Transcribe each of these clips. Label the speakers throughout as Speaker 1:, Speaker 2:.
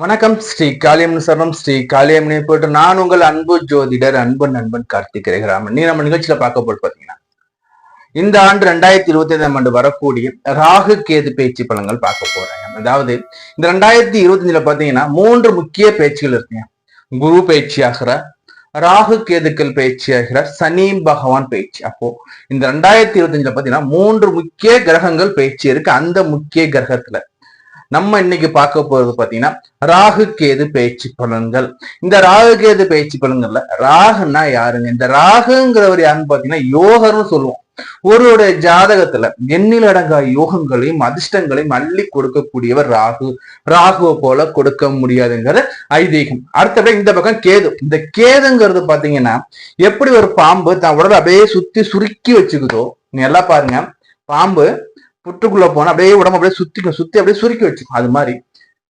Speaker 1: வணக்கம் ஸ்ரீ காளியம்மன் சரணம். ஸ்ரீ காளியம்மனை போட்டு நான் உங்கள் அன்பு ஜோதிடர் அன்பு நண்பன் கார்த்திக் ரேகராமன் நீ நம்ம நிகழ்ச்சியில பார்க்க போது பாத்தீங்கன்னா இந்த ஆண்டு ரெண்டாயிரத்தி இருபத்தி ஐந்தாம் ஆண்டு வரக்கூடிய ராகு கேது பேச்சு பலங்கள் பார்க்க போறாங்க அதாவது இந்த ரெண்டாயிரத்தி இருபத்தி அஞ்சுல பாத்தீங்கன்னா மூன்று முக்கிய பேச்சுகள் இருக்குங்க. குரு பேச்சு ஆகிற ராகு கேதுக்கள் பேச்சு ஆகிறார் சனி பகவான் பேச்சு. அப்போ இந்த ரெண்டாயிரத்தி இருபத்தி அஞ்சுல பாத்தீங்கன்னா மூன்று முக்கிய கிரகங்கள் பேச்சு இருக்கு. அந்த முக்கிய கிரகத்துல நம்ம இன்னைக்கு பார்க்க போறது பாத்தீங்கன்னா ராகு கேது பேச்சு பலன்கள். இந்த ராகு கேது பேச்சு பலன்கள்ல ராகுன்னா யாருங்க? இந்த ராகுங்கிறவர் யாருன்னு பாத்தீங்கன்னா யோகர்னு சொல்லுவோம். ஒருவருடைய ஜாதகத்துல எண்ணிலடங்கா யோகங்களையும் அதிர்ஷ்டங்களையும் அள்ளி கொடுக்கக்கூடியவர் ராகு. ராகுவை போல கொடுக்க முடியாதுங்கிற ஐதீகம். அடுத்தபடி இந்த பக்கம் கேது. இந்த கேதுங்கிறது பாத்தீங்கன்னா எப்படி ஒரு பாம்பு தான் உடலை அப்படியே சுத்தி சுருக்கி வச்சுக்குதோ நீ எல்லாம் பாருங்க. பாம்பு புற்றுக்குள்ள போன அப்படியே உடம்பு அப்படியே சுத்திக்கும் சுத்தி அப்படியே சுருக்கி வச்சுக்கும். அது மாதிரி.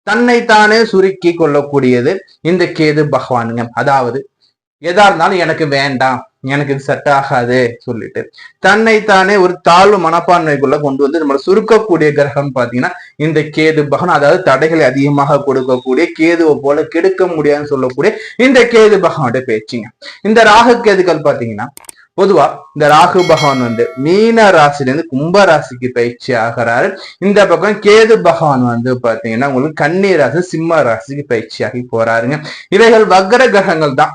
Speaker 1: தன்னைத்தானே சுருக்கி கொள்ளக்கூடியது இந்த கேது பகவானுங்க. அதாவது எதா இருந்தாலும் எனக்கு வேண்டாம் எனக்கு இது செட் ஆகாது சொல்லிட்டு தன்னைத்தானே ஒரு தாழ்வு மனப்பான்மைக்குள்ள கொண்டு வந்து நம்மளை சுருக்கக்கூடிய கிரகம் பாத்தீங்கன்னா இந்த கேது பகவான் அதாவது தடைகளை அதிகமாக கொடுக்கக்கூடிய கேதுவை போல கெடுக்க முடியாதுன்னு சொல்லக்கூடிய இந்த கேது பகவானுடைய பேச்சுங்க. இந்த ராகு கேதுக்கள் பாத்தீங்கன்னா பொதுவா இந்த ராகு பகவான் வந்து மீன ராசில இருந்து கும்ப ராசிக்கு பயிற்சி ஆகிறாரு. இந்த பக்கம் கேது பகவான் வந்து பாத்தீங்கன்னா உங்களுக்கு கன்னி ராசி சிம்ம ராசிக்கு பயிற்சி ஆகி போறாருங்க. இவைகள் வக்கர கிரகங்கள் தான்.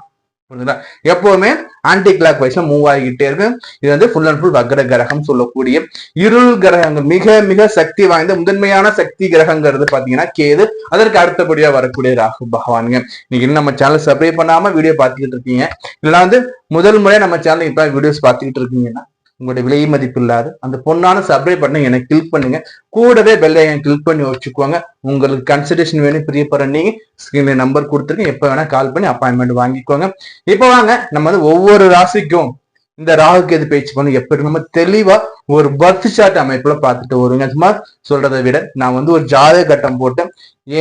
Speaker 1: புரியுதா எப்பவுமே ஆன்டி கிளாக் வைஸ்ல மூவ் ஆகிக்கிட்டே இருக்கு. இது வந்து ஃபுல் அண்ட் ஃபுல் வக்ர கிரகம் சொல்லக்கூடிய இருள் கிரகங்கள் மிக மிக சக்தி வாய்ந்த முதன்மையான சக்தி கிரகங்கிறது பாத்தீங்கன்னா கேது. அதற்கு அடுத்தபடியா வரக்கூடிய ராகு பகவானுங்க. நீங்க நம்ம சேனல் சப்ஸ்கிரைப் பண்ணாம வீடியோ பார்த்துக்கிட்டு இருக்கீங்க. இல்லைன்னா வந்து முதல் முறையா நம்ம சேனல் இப்ப வீடியோஸ் பார்த்துக்கிட்டு இருக்கீங்கன்னா உங்களுடைய விலை மதிப்பு இல்லாத அந்த பொண்ணான சப்ஸ்கிரைப் பண்ண எனக்கு கிளிக் பண்ணுங்க. கூடவே பெல்லை கிளிக் பண்ணி வச்சுக்கோங்க. உங்களுக்கு கன்சல்டேஷன் வேணும் பிரியப்படுற நீங்க ஸ்கிரீன்ல நம்பர் கொடுத்துருங்க. எப்போ வேணா கால் பண்ணி அப்பாயின்மெண்ட் வாங்கிக்கோங்க. இப்போ வாங்க நம்ம வந்து ஒவ்வொரு ராசிக்கும் இந்த ராகு கேது பேச்சு பண்ணி எப்படி நம்ம தெளிவா ஒரு பர்த் சார்ட் அமைப்புல பார்த்துட்டு வருங்க. சும்மா சொல்றதை விட நான் வந்து ஒரு ஜாதக கட்டம் போட்டேன்.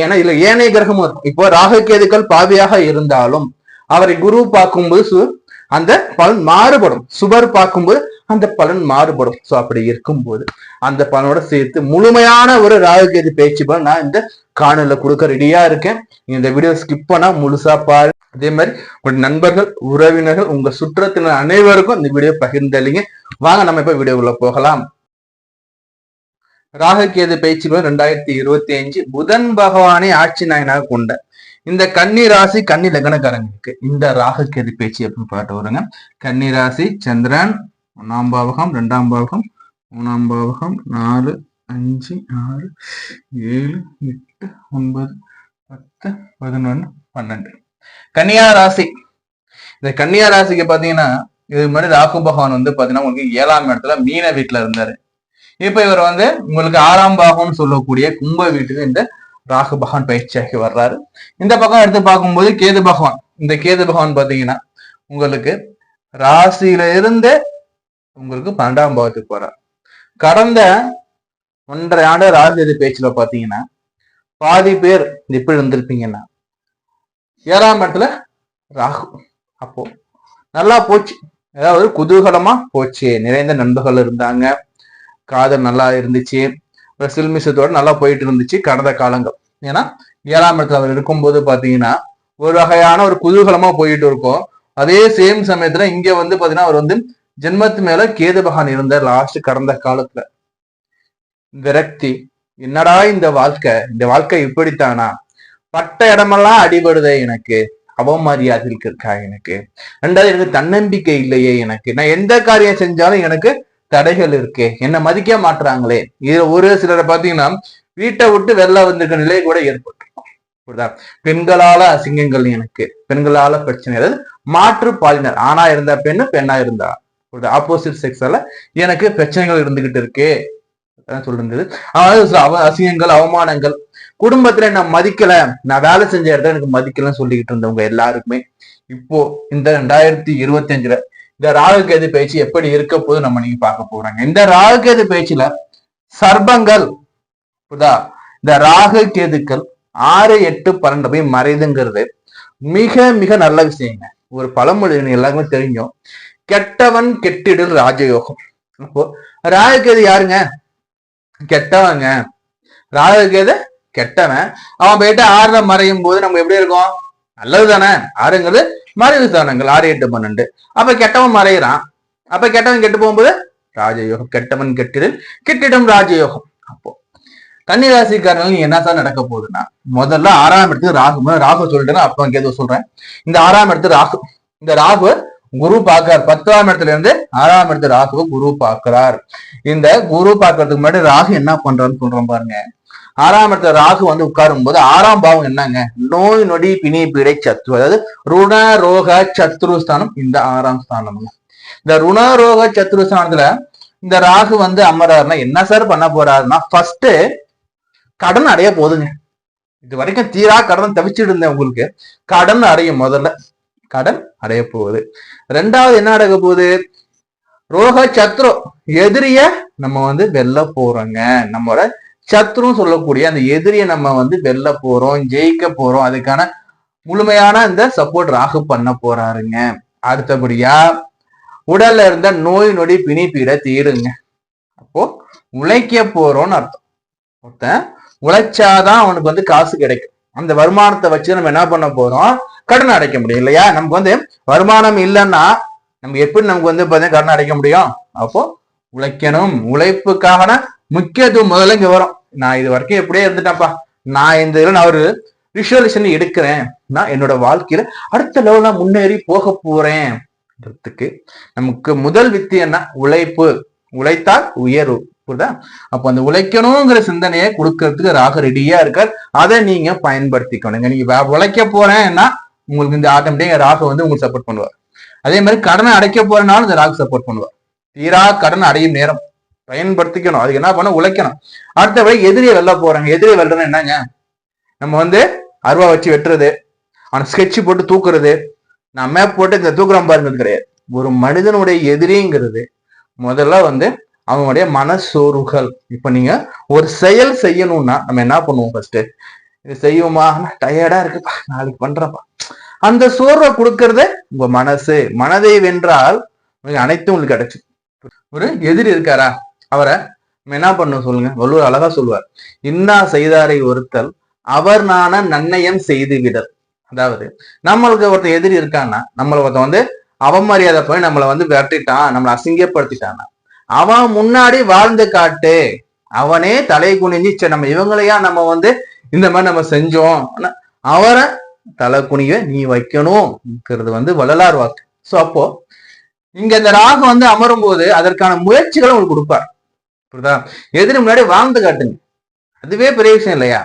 Speaker 1: ஏன்னா இல்ல ஏனைய கிரகமும் இருக்கும். இப்போ ராகு கேதுக்கள் பாவியாக இருந்தாலும் அவரை குரு பார்க்கும்போது அந்த பலன் மாறுபடும். சுவர் பார்க்கும்போது அந்த பலன் மாறுபடும். சோ அப்படி இருக்கும்போது அந்த பலனோட சேர்த்து முழுமையான ஒரு ராகுகேது பேச்சு பலன் நான் இந்த காணல கொடுக்க ரெடியா இருக்கேன். இந்த வீடியோ ஸ்கிப் பண்ணா முழுசா பாரு அதே மாதிரி உங்க நண்பர்கள் உறவினர்கள் உங்க சுற்றத்தினர் அனைவருக்கும் இந்த வீடியோ பகிர்ந்தளிங்க. வாங்க நம்ம இப்ப வீடியோக்குள்ள போகலாம். ராகுகேது பேச்சு பலன் ரெண்டாயிரத்தி இருபத்தி அஞ்சு புதன் பகவானை ஆட்சி நாயனாக கொண்ட இந்த கன்னி ராசி கன்னி லக்னக்காரங்களுக்கு இந்த ராகு கேது பேச்சு அப்படின்னு பாட்டு வருங்க. கன்னி ராசி சந்திரன் ஒன்னாம் பாவகம் ரெண்டாம் பாவகம் மூணாம் பாவகம் நாலு அஞ்சு ஆறு ஏழு எட்டு ஒன்பது பத்து பதினொன்னு பன்னெண்டு. கன்னியா ராசி. இந்த கன்னியா ராசிக்கு பாத்தீங்கன்னா இது மாதிரி ராகு பகவான் வந்து பாத்தீங்கன்னா உங்களுக்கு ஏழாம் இடத்துல மீன வீட்டுல இருந்தாரு. இப்ப இவர் வந்து உங்களுக்கு ஆறாம் பாகம்னு சொல்லக்கூடிய கும்ப வீட்டுக்கு இந்த ராகு பகவான் பயிற்சியாகி வர்றாரு. இந்த பக்கம் எடுத்து பார்க்கும்போது கேது பகவான். இந்த கேது பகவான் பார்த்தீங்கன்னா உங்களுக்கு ராசியில இருந்து உங்களுக்கு பன்னெண்டாம் பாவத்துக்கு போறார். கடந்த ஒன்றரை ஆண்டு ராஜதி பேச்சுல பாத்தீங்கன்னா பாதி பேர் எப்படி இருந்திருப்பீங்கன்னா ஏழாம் இடத்துல ராகு. அப்போ நல்லா போச்சு. அதாவது குதூகலமா போச்சு. நிறைந்த நண்பர்கள் இருந்தாங்க. காதல் நல்லா இருந்துச்சு. ஒரு நல்லா போயிட்டு இருந்துச்சு கடந்த காலங்கள். ஏன்னா ஏழாம் இடத்துல அவர் இருக்கும்போது பாத்தீங்கன்னா ஒரு வகையான ஒரு குதூகலமா போயிட்டு இருக்கும். அதே சேம் சமயத்துல இங்க வந்து பாத்தீங்கன்னா அவர் வந்து ஜென்மத்து மேல கேது பகவான் இருந்தார் லாஸ்ட் கடந்த காலத்துல. விரக்தி என்னடா இந்த வாழ்க்கை? இந்த வாழ்க்கை இப்படித்தானா? பட்ட இடமெல்லாம் அடிபடுதே எனக்கு. அவமரியாதைக்கு இருக்கா எனக்கு? ரெண்டாவது எனக்கு தன்னம்பிக்கை இல்லையே எனக்கு. நான் எந்த காரியம் செஞ்சாலும் எனக்கு தடைகள் இருக்கு. என்ன மதிக்க மாட்டுறாங்களே இது ஒரு சிலரை பாத்தீங்கன்னா வீட்டை விட்டு வெளில வந்திருக்க நிலை கூட ஏற்பட்டிருக்கும். புரியுதா? பெண்களால அசிங்கங்கள் எனக்கு. பெண்களால பிரச்சனை. அதாவது மாற்று பாலினர். ஆணா இருந்தா பெண்ணு பெண்ணா இருந்தா. ஆப்போசிட் செக்ஸால எனக்கு பிரச்சனைகள் இருந்துகிட்டு இருக்கு. சொல்றது அதாவது அவ அசிங்கங்கள் அவமானங்கள். குடும்பத்துல என்ன மதிக்கல. நான் வேலை செஞ்ச இடத்துல எனக்கு மதிக்கலன்னு சொல்லிக்கிட்டு இருந்தவங்க எல்லாருக்குமே. இப்போ இந்த ரெண்டாயிரத்தி இருபத்தி அஞ்சுல இந்த ராகுகேது பேச்சு எப்படி இருக்க போது நம்ம நீங்க பார்க்க போறாங்க. இந்த ராகுகேது பேச்சுல சர்ப்பங்கள் புதா இந்த ராகு கேதுக்கள் ஆறு எட்டு பன்னெண்டு போய் மறைதுங்கிறது மிக மிக நல்ல விஷயங்க. ஒரு பழமொழி எல்லாருமே எல்லாருக்குமே தெரியும். கெட்டவன் கெட்டிடல் ராஜயோகம். அப்போ ராகுகேது யாருங்க? கெட்டவங்க. ராகுகேது கெட்டவன். அவன் போயிட்டு ஆறுல மறையும் போது நம்ம எப்படி இருக்கோம்? நல்லது தானே ஆறுங்கிறது மறைவு ஸ்தானங்கள் ஆறு எட்டு பன்னெண்டு. அப்ப கெட்டவன் மறையிறான். அப்ப கெட்டவன் கெட்டு போகும்போது ராஜயோகம். கெட்டவன் கெட்டிடில் கெட்டிடம் ராஜயோகம். அப்போ கன்னிராசிக்காரர்கள் என்னதான் நடக்க போகுதுன்னா முதல்ல ஆறாம் இடத்துக்கு ராகு. ராகு சொல்லிட்டேன்னா அப்ப கேது சொல்றேன். இந்த ஆறாம் இடத்து ராகு. இந்த ராகு குரு பார்க்கிறார். பத்தாம் இடத்துல இருந்து ஆறாம் இடத்து ராகுவை குரு பார்க்கிறார். இந்த குரு பார்க்கறதுக்கு முன்னாடி ராகு என்ன பண்றான்னு சொல்றோம் பாருங்க. ஆறாம் இடத்துல ராகு வந்து உட்காரும் போது ஆறாம் பாவம் என்னங்க? நோய் நொடி பிணி பீடை சத்ரு. அதாவது ருண ரோக சத்ரு ஸ்தானம் இந்த ஆறாம் ஸ்தானம் இந்த ருண ரோக சத்ரு ஸ்தானத்துல இந்த ராகு வந்து அமராருன்னா என்ன சார் பண்ண போறாருன்னா ஃபர்ஸ்ட் கடன் அடைய போதுங்க. இது வரைக்கும் தீரா கடன் தவிச்சிட்டு இருந்தேன் உங்களுக்கு. கடன் அடையும் முதல்ல. கடன் அடைய போகுது. ரெண்டாவது என்ன அடைய போகுது? ரோக சத்ரு எதிரிய நம்ம வந்து வெல்ல போறோங்க. நம்மளோட சத்ருன்னு சொல்லக்கூடிய அந்த எதிரியை நம்ம வந்து வெல்ல போறோம் ஜெயிக்க போறோம் அதுக்கான முழுமையான இந்த சப்போர்ட் ராகு பண்ண போறாருங்க. அடுத்தபடியா உடல்ல இருந்த நோய் நொடி பிணி தீருங்க. அப்போ உழைக்க போறோம்னு அர்த்தம். ஒருத்தன் உழைச்சாதான் அவனுக்கு வந்து காசு கிடைக்கும். அந்த வருமானத்தை வச்சு நம்ம என்ன பண்ண போறோம்? கடன் அடைக்க முடியும் இல்லையா? நமக்கு வந்து வருமானம் இல்லைன்னா நம்ம எப்படி நமக்கு வந்து பார்த்தீங்கன்னா கடன் அடைக்க முடியும்? அப்போ உழைக்கணும். உழைப்புக்கான முக்கியத்துவம் முதல்ல இங்க வரும். நான் இது வரைக்கும் எப்படியே இருந்துட்டேன்ப்பா. நான் இந்த இதுல நான் ஒரு விஷுவலேஷன் எடுக்கிறேன். நான் என்னோட வாழ்க்கையில அடுத்த லெவல்ல முன்னேறி போக போறேன் நமக்கு முதல் வித்தி என்ன? உழைப்பு. உழைத்தால் உயர்வு. புரியுதா? அப்ப அந்த உழைக்கணுங்கிற சிந்தனையை கொடுக்கறதுக்கு ராக ரெடியா இருக்கார். அதை நீங்க பயன்படுத்திக்கணுங்க நீங்க உழைக்க போறேன்னா உங்களுக்கு இந்த ஆட்டோமேட்டிக்கா ராக வந்து உங்களுக்கு சப்போர்ட் பண்ணுவார். அதே மாதிரி கடனை அடைக்க போறனாலும் இந்த ராகு சப்போர்ட் பண்ணுவார். தீரா கடன் அடையும் நேரம். பயன்படுத்திக்கணும். அதுக்கு என்ன பண்ண உழைக்கணும். அடுத்தபடி எதிரியை வெல்ல போறாங்க. எதிரியை வெல்றதுன்னா என்னங்க? நம்ம வந்து அருவா வச்சு வெட்டுறது அவனை ஸ்கெட்ச் போட்டு தூக்குறது. நான் மேப் போட்டு இந்த தூக்குறோம் பாருங்கிறது கிடையாது. ஒரு மனிதனுடைய எதிரிங்கிறது முதல்ல வந்து அவனுடைய மனசோர்வுகள். இப்ப நீங்க ஒரு செயல் செய்யணும்னா நம்ம என்ன பண்ணுவோம் ஃபர்ஸ்ட் இது செய்வோமா? டயர்டா இருக்குப்பா. நாளைக்கு பண்றப்பா. அந்த சோர்வை கொடுக்கறது உங்க மனசு. மனதை வென்றால் அனைத்தும் உங்களுக்கு கிடைச்சு ஒரு எதிரி இருக்காரா? அவரை நம்ம என்ன பண்ண சொல்லுங்க? வள்ளுவர் அழகா சொல்லுவார். இன்னா செய்தாரை ஒருத்தல் அவர் நான நன்னயம் செய்து விடல். அதாவது நம்மளுக்கு ஒருத்தர் எதிரி இருக்கான்னா நம்மளை ஒருத்தன் வந்து அவமரியாதை போய் நம்மளை வந்து விரட்டிட்டான் நம்மளை அசிங்கப்படுத்திட்டான்னா அவன் முன்னாடி வாழ்ந்து காட்டு. அவனே தலை குனிஞ்சு சரி நம்ம இவங்களையா நம்ம வந்து இந்த மாதிரி நம்ம செஞ்சோம்? அவரை தலை குனிய நீ வைக்கணும்ங்கிறது வந்து வள்ளலார் வாக்கு. சோ அப்போ இங்க இந்த ராகம் வந்து அமரும் போது அதற்கான முயற்சிகளை உங்களுக்கு கொடுப்பார். புரியுதா? எதிரி முன்னாடி வாழ்ந்து காட்டுங்க. அதுவே பெரிய விஷயம் இல்லையா?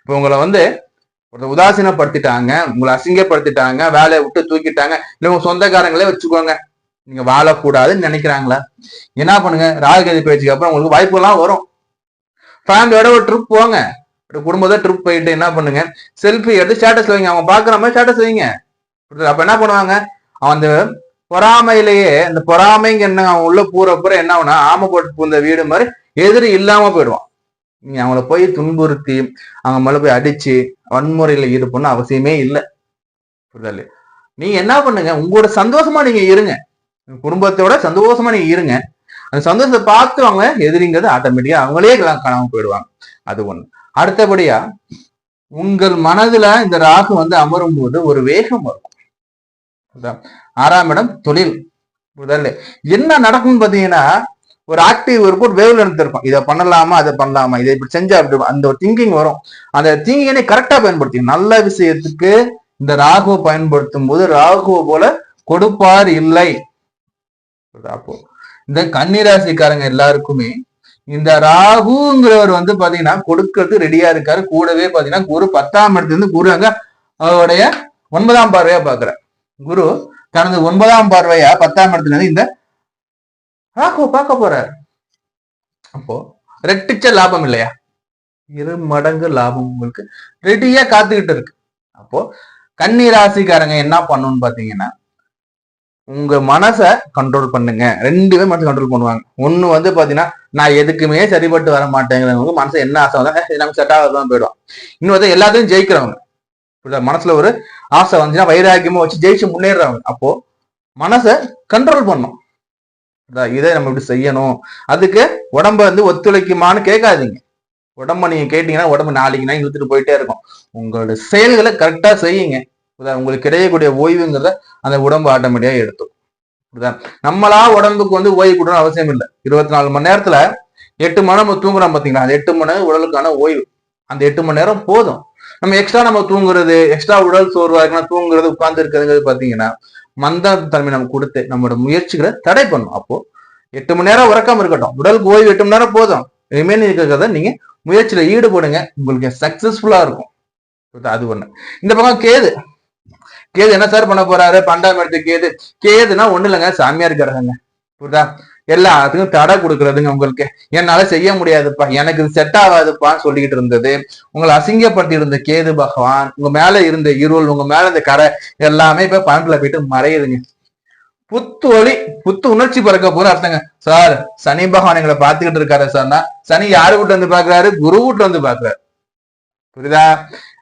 Speaker 1: இப்போ உங்களை வந்து ஒரு உதாசீனப்படுத்திட்டாங்க உங்களை அசிங்கப்படுத்திட்டாங்க வேலையை விட்டு தூக்கிட்டாங்க இல்லை உங்க சொந்தக்காரங்களே வச்சுக்கோங்க. நீங்க வாழக்கூடாதுன்னு நினைக்கிறாங்களா? என்ன பண்ணுங்க? ராகுகதி பயிற்சிக்கு அப்புறம் உங்களுக்கு வாய்ப்பு எல்லாம் வரும். ஃபேமிலியோட ஒரு ட்ரிப் போங்க. ஒரு குடும்பத்தோட ட்ரிப் போயிட்டு என்ன பண்ணுங்க? செல்ஃபி எடுத்து ஸ்டேட்டஸ் வைங்க. அவங்க பாக்குற மாதிரி ஸ்டேட்டஸ் வைங்க. அப்ப என்ன பண்ணுவாங்க? அவன் அந்த பொறாமையிலேயே அந்த பொறாமைங்க என்ன அவன் உள்ள பூர பூர என்ன ஆகுனா ஆமை போட்டு பூந்த வீடு மாதிரி எதிரி இல்லாம போயிடுவான். நீ அவங்கள போய் துன்புறுத்தி அவங்க மேல போய் அடிச்சு வன்முறையில ஈடுபடணும் அவசியமே இல்லை. புரிதல்? நீங்க என்ன பண்ணுங்க உங்களோட சந்தோஷமா நீங்க இருங்க. குடும்பத்தோட சந்தோஷமா நீங்க இருங்க. அந்த சந்தோஷத்தை பார்த்து அவங்க எதிரிங்கிறது ஆட்டோமேட்டிக்கா அவங்களே காணாம போயிடுவாங்க. அது ஒண்ணு. அடுத்தபடியா உங்கள் மனதுல இந்த ராகு வந்து அமரும் போது ஒரு வேகம் வரும். ஆறாம் இடம் தொழில். முதல்ல என்ன நடக்கும்னு பாத்தீங்கன்னா ஒரு ஆக்டிவ் ஒரு வேவ் லென்த் இருக்கும் இதை பண்ணலாமா அதை பண்ணலாமா? இதை இப்படி செஞ்சா அப்படி அந்த ஒரு திங்கிங் வரும். அந்த திங்கிங்கை கரெக்டா பயன்படுத்தி நல்ல விஷயத்துக்கு இந்த ராகுவை பயன்படுத்தும் போது ராகுவை போல கொடுப்பார் இல்லை. அப்போ. இந்த கன்னிராசிக்காரங்க எல்லாருக்குமே இந்த ராகுங்கிறவர் வந்து பாத்தீங்கன்னா கொடுக்கறதுக்கு ரெடியா இருக்காரு. கூடவே பாத்தீங்கன்னா குரு பத்தாம் இடத்துல இருந்து குரு அங்க அவருடைய ஒன்பதாம் பார்வையா பாக்குற குரு தனது ஒன்பதாம் பார்வையா பத்தாம் இடத்துல இருந்து இந்த ராகுவை பார்க்க போறார். அப்போ ரெட்டிச்ச லாபம் இல்லையா? இரு மடங்கு லாபம் உங்களுக்கு ரெடியா காத்துக்கிட்டு இருக்கு. அப்போ கன்னி ராசிக்காரங்க என்ன பண்ணணும்னு பாத்தீங்கன்னா உங்க மனசை கண்ட்ரோல் பண்ணுங்க. ரெண்டு பேர் மனசை கண்ட்ரோல் பண்ணுவாங்க. ஒண்ணு வந்து பாத்தீங்கன்னா நான் எதுக்குமே சரிப்பட்டு வர மாட்டேங்கிறவங்க மனசு என்ன ஆசை வந்தா "ஏய், இது நமக்கு செட் ஆகாதான் இன்னொரு எல்லாத்தையும் ஜெயிக்கிறவங்க. மனசுல ஒரு ஆசை வந்துச்சுன்னா வைராக்கியமா வச்சு ஜெயிச்சு முன்னேறாங்க அப்போ மனசை கண்ட்ரோல் பண்ணும் இதை நம்ம இப்படி செய்யணும்? அதுக்கு உடம்ப வந்து ஒத்துழைக்குமான்னு கேட்காதீங்க. உடம்ப நீங்க கேட்டீங்கன்னா உடம்பு நாளைக்கு நான் இழுத்துட்டு போயிட்டே இருக்கும். உங்களோட செயல்களை கரெக்டா செய்யுங்க. உங்களுக்கு கிடையக்கூடிய ஓய்வுங்கிறத அந்த உடம்பு ஆட்டோமேட்டிக்கா எடுத்துக்கும். நம்மளா உடம்புக்கு வந்து ஓய்வு கொடுக்கணும் அவசியம் இல்லை. இருபத்தி நாலு மணி நேரத்துல எட்டு மணி நம்ம தூங்குறோம் பாத்தீங்களா? அந்த எட்டு மணி நேரம் உடலுக்கான ஓய்வு. அந்த எட்டு மணி நேரம் போதும். நம்ம எக்ஸ்ட்ரா நம்ம தூங்குறது எக்ஸ்ட்ரா உடல் சோர்வா இருக்குன்னா தூங்குறது உட்கார்ந்து இருக்கிறது பாத்தீங்கன்னா மந்த தன்மை நம்ம கொடுத்து நம்மளோட முயற்சிகளை தடை பண்ணும். அப்போ எட்டு மணி நேரம் உறக்கம் இருக்கட்டும். உடலுக்கு ஓய்வு எட்டு மணி நேரம் போதும். ரிமைனிங் இருக்கிறத நீங்க முயற்சியில ஈடுபடுங்க. உங்களுக்கு சக்சஸ்ஃபுல்லா இருக்கும். அது ஒண்ணு. இந்த பக்கம் கேது. கேது என்ன சார் பண்ண போறாரு? பன்னெண்டாம் எடுத்து கேது. கேதுன்னா ஒண்ணு இல்லைங்க. சாமியார் கிரகங்க. புரியுதா? எல்லாத்துக்கும் தடை கொடுக்கறதுங்க உங்களுக்கு. என்னால செய்ய முடியாதுப்பா. எனக்கு இது செட் ஆகாதுப்பான்னு சொல்லிக்கிட்டு இருந்தது. உங்களை அசிங்கப்படுத்தி இருந்த கேது பகவான் உங்க மேல இருந்த இருள் உங்க மேல இந்த கரை எல்லாமே இப்ப பணத்துல போயிட்டு மறையுதுங்க. புத்து ஒளி புத்து உணர்ச்சி பிறக்க போற அர்த்தங்க. சார் சனி பகவான் எங்களை பாத்துக்கிட்டு இருக்காரு சார்னா சனி யாரு வீட்டுல வந்து பாக்குறாரு குரு வீட்டுல வந்து பாக்குறாரு புரியுதா?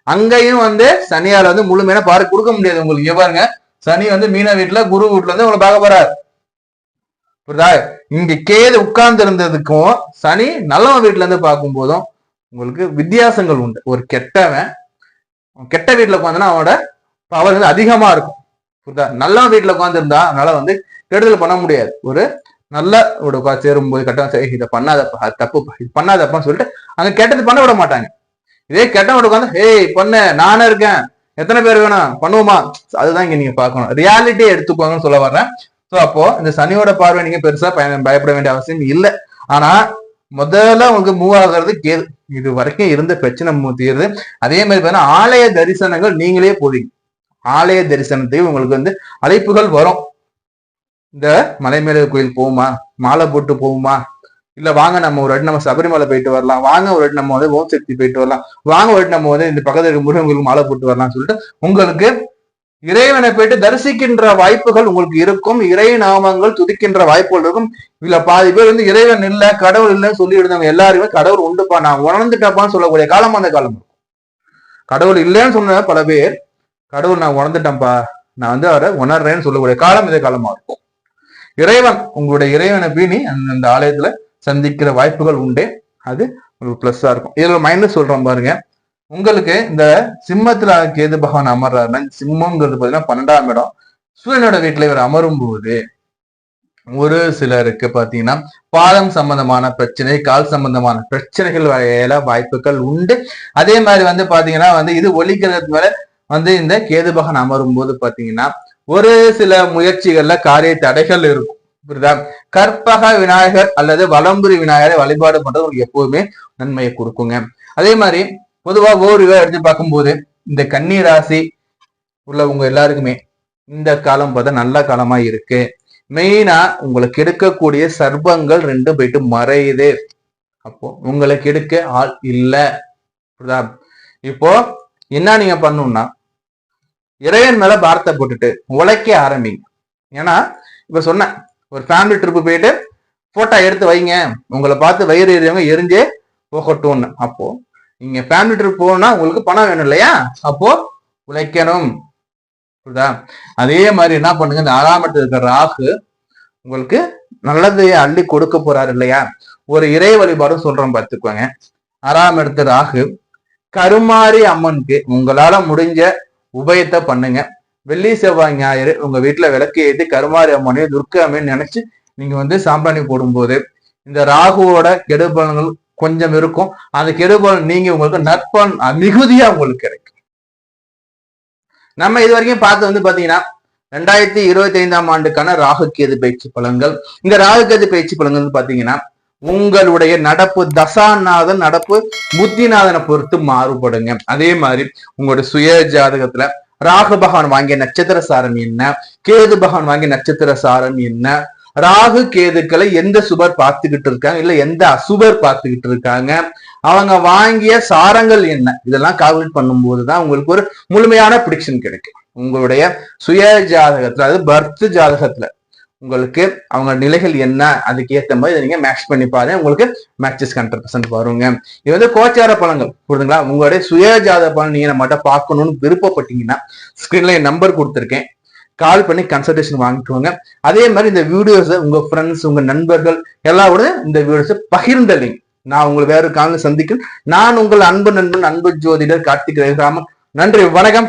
Speaker 1: அங்கேயும் வந்து சனியால வந்து முழுமையான பாரு கொடுக்க முடியாது உங்களுக்கு. பாருங்க. சனி வந்து மீன வீட்டுல குரு வீட்டுல வந்து உங்களை பார்க்க போறாரு. புரியுதா? இங்க கேது உட்கார்ந்து இருந்ததுக்கும் சனி நல்லவன் வீட்டுல இருந்து பார்க்கும் போதும் உங்களுக்கு வித்தியாசங்கள் உண்டு. ஒரு கெட்டவன் கெட்ட வீட்டுல உட்காந்துன்னா அவனோட பவர் வந்து அதிகமா இருக்கும். புரியுதா? நல்லவன் வீட்டுல உட்காந்துருந்தா அதனால வந்து கெடுதல் பண்ண முடியாது. ஒரு நல்ல ஒரு சேரும் சேரும்போது கட்டம் சரி இதை பண்ணாதப்பா அது தப்புப்பா இது பண்ணாதப்பான்னு சொல்லிட்டு அங்க கெட்டது பண்ண விட மாட்டாங்க. இதே கெட்டவன் உட்காந்து ஏய் பண்ணு நானே இருக்கேன். எத்தனை பேர் வேணும்? பண்ணுவோமா? அதுதான் இங்க நீங்க பார்க்கணும். ரியாலிட்டியை எடுத்துக்கோங்கன்னு சொல்ல வர்றேன். ஸோ அப்போ இந்த சனியோட பார்வை நீங்க பெருசா பய- பயப்பட வேண்டிய அவசியம் இல்லை. ஆனா முதல்ல உங்களுக்கு மூவ் ஆகுறது கேது. இது வரைக்கும் இருந்த பிரச்சனை தீருது. அதே மாதிரி பார்த்தீங்கன்னா ஆலய தரிசனங்கள் நீங்களே போவீங்க. ஆலய தரிசனத்துக்கு உங்களுக்கு வந்து அழைப்புகள் வரும். இந்த மலைமேல கோயில் போகுமா? மாலை போட்டு போகுமா? இல்ல வாங்க நம்ம ஒரு அடி நம்ம சபரிமலை போயிட்டு வரலாம். வாங்க ஒரு அடி நம்ம வந்து ஓம் சக்தி போயிட்டு வரலாம். வாங்க ஒரு அடி நம்ம வந்து இந்த பக்கத்துல இருக்க முருகன் கோயிலுக்கு மாலை போட்டு வரலாம்னு சொல்லிட்டு உங்களுக்கு இறைவனை போயிட்டு தரிசிக்கின்ற வாய்ப்புகள் உங்களுக்கு இருக்கும். இறை நாமங்கள் துதிக்கின்ற வாய்ப்புகள் இருக்கும். இதுல பாதி பேர் வந்து இறைவன் இல்ல கடவுள் இல்லைன்னு சொல்லி இருந்தவங்க எல்லாருமே கடவுள் உண்டுப்பா. நான் உணர்ந்துட்டப்பான்னு சொல்லக்கூடிய காலம் அந்த காலம். கடவுள் இல்லைன்னு சொன்ன பல பேர் கடவுள் நான் உணர்ந்துட்டேன்ப்பா நான் வந்து அவரை உணர்றேன்னு சொல்லக்கூடிய காலம் இதே காலமா இருக்கும். இறைவன் உங்களுடைய இறைவனை பீனி அந்த அந்த ஆலயத்துல சந்திக்கிற வாய்ப்புகள் உண்டு. அது ஒரு பிளஸ்ஸா இருக்கும். இதுல மைனஸ் சொல்றோம் பாருங்க. உங்களுக்கு இந்த சிம்மத்துல கேது பகவான் அமர்றாருன்னா சிம்மங்கிறது சிம்மம்ங்கிறது பாத்தீங்கன்னா பன்னெண்டாம் இடம். சூரியனோட வீட்டுல இவர் அமரும் போது ஒரு சிலருக்கு பாத்தீங்கன்னா பாதம் சம்பந்தமான பிரச்சனை கால் சம்பந்தமான பிரச்சனைகள் வகையில வாய்ப்புகள் உண்டு. அதே மாதிரி வந்து பாத்தீங்கன்னா வந்து இது ஒலிக்கிறது மேல வந்து இந்த கேது பகவான் அமரும் போது பாத்தீங்கன்னா ஒரு சில முயற்சிகள்ல காரிய தடைகள் இருக்கும். புரியுதா? கற்பக விநாயகர் அல்லது வலம்புரி விநாயகரை வழிபாடு பண்றது உங்களுக்கு எப்பவுமே நன்மையை கொடுக்குங்க. அதே மாதிரி பொதுவா ஓரிவா எடுத்து பார்க்கும்போது இந்த கன்னி ராசி உள்ளவங்க எல்லாருக்குமே இந்த காலம் பார்த்தா நல்ல காலமா இருக்கு. மெயினா உங்களுக்கு எடுக்கக்கூடிய சர்ப்பங்கள் ரெண்டும் போயிட்டு மறையுது. அப்போ உங்களுக்கு எடுக்க ஆள் இல்லை. புரியுதா? இப்போ என்ன நீங்க பண்ணணும்னா இறைவன் மேல பாரத்தை போட்டுட்டு உழைக்க ஆரம்பிங்க. ஏன்னா இப்ப சொன்னேன் ஒரு ஃபேமிலி ட்ரிப் போயிட்டு போட்டோ எடுத்து வைங்க. உங்களை பார்த்து வயிறு எறியவங்க எரிஞ்சே போகட்டும்னு. அப்போ நீங்க ஃபேமிலி ட்ரிப் போகணும்னா உங்களுக்கு பணம் வேணும் இல்லையா? அப்போ உழைக்கணும். புரியுதா? அதே மாதிரி என்ன பண்ணுங்க இந்த ஆறாம் இருக்கிற ராகு உங்களுக்கு நல்லதையே அள்ளி கொடுக்க போறாரு இல்லையா? ஒரு இறை வழிபாடும் சொல்றோம் பார்த்துக்கோங்க. ஆறாம் இடத்து ராகு கருமாரி அம்மனுக்கு உங்களால முடிஞ்ச உபயத்தை பண்ணுங்க. வெள்ளி செவ்வாய் ஞாயிறு உங்க வீட்டுல விளக்கு ஏற்றி கருமாரி அம்மனையும் துர்க்கை அம்மன் நினைச்சு நீங்க வந்து சாம்பிராணி போடும்போது இந்த ராகுவோட கெடுபலன்கள் கொஞ்சம் இருக்கும். அந்த கெடுபலன் நீங்க உங்களுக்கு நற்பலன் மிகுதியா உங்களுக்கு கிடைக்கும். நம்ம இது வரைக்கும் பார்த்து வந்து பாத்தீங்கன்னா ரெண்டாயிரத்தி இருபத்தி ஐந்தாம் ஆண்டுக்கான ராகு கேது பயிற்சி பலன்கள். இந்த ராகு கேது பயிற்சி பலன்கள் வந்து பாத்தீங்கன்னா உங்களுடைய நடப்பு தசாநாதன் நடப்பு புத்திநாதனை பொறுத்து மாறுபடுங்க. அதே மாதிரி உங்களுடைய சுய ஜாதகத்துல ராகு பகவான் வாங்கிய நட்சத்திர சாரம் என்ன? கேது பகவான் வாங்கிய நட்சத்திர சாரம் என்ன? ராகு கேதுக்களை எந்த சுபர் பார்த்துக்கிட்டு இருக்காங்க? இல்ல எந்த அசுபர் பார்த்துக்கிட்டு இருக்காங்க? அவங்க வாங்கிய சாரங்கள் என்ன? இதெல்லாம் கால்குலேட் பண்ணும்போது தான் உங்களுக்கு ஒரு முழுமையான பிடிக்ஷன் கிடைக்கும். உங்களுடைய சுய ஜாதகத்துல அதாவது பர்த் ஜாதகத்துல உங்களுக்கு அவங்க நிலைகள் என்ன? அதுக்கு ஏத்த மாதிரி இதை நீங்க மேட்ச் பண்ணி பாருங்க. உங்களுக்கு மேட்சஸ் ஹண்ட்ரட் பர்சன்ட் வருங்க. இது வந்து கோச்சார பலன்கள். புரிதுங்களா உங்களுடைய சுய ஜாதக பலன் நீங்க நம்மகிட்ட பார்க்கணும்னு விருப்பப்பட்டீங்கன்னா ஸ்கிரீன்ல என் நம்பர் கொடுத்துருக்கேன். கால் பண்ணி கன்சல்டேஷன் வாங்கிக்கோங்க. அதே மாதிரி இந்த வீடியோஸை உங்க ஃப்ரெண்ட்ஸ் உங்க நண்பர்கள் எல்லாரோட இந்த வீடியோஸை பகிர்ந்த லிங்க் நான் உங்களை வேற காலம் சந்திக்கிறேன். நான் உங்கள் அன்பு நண்பன் அன்பு ஜோதிடர் கார்த்திக் ரகுராமன் நன்றி வணக்கம்.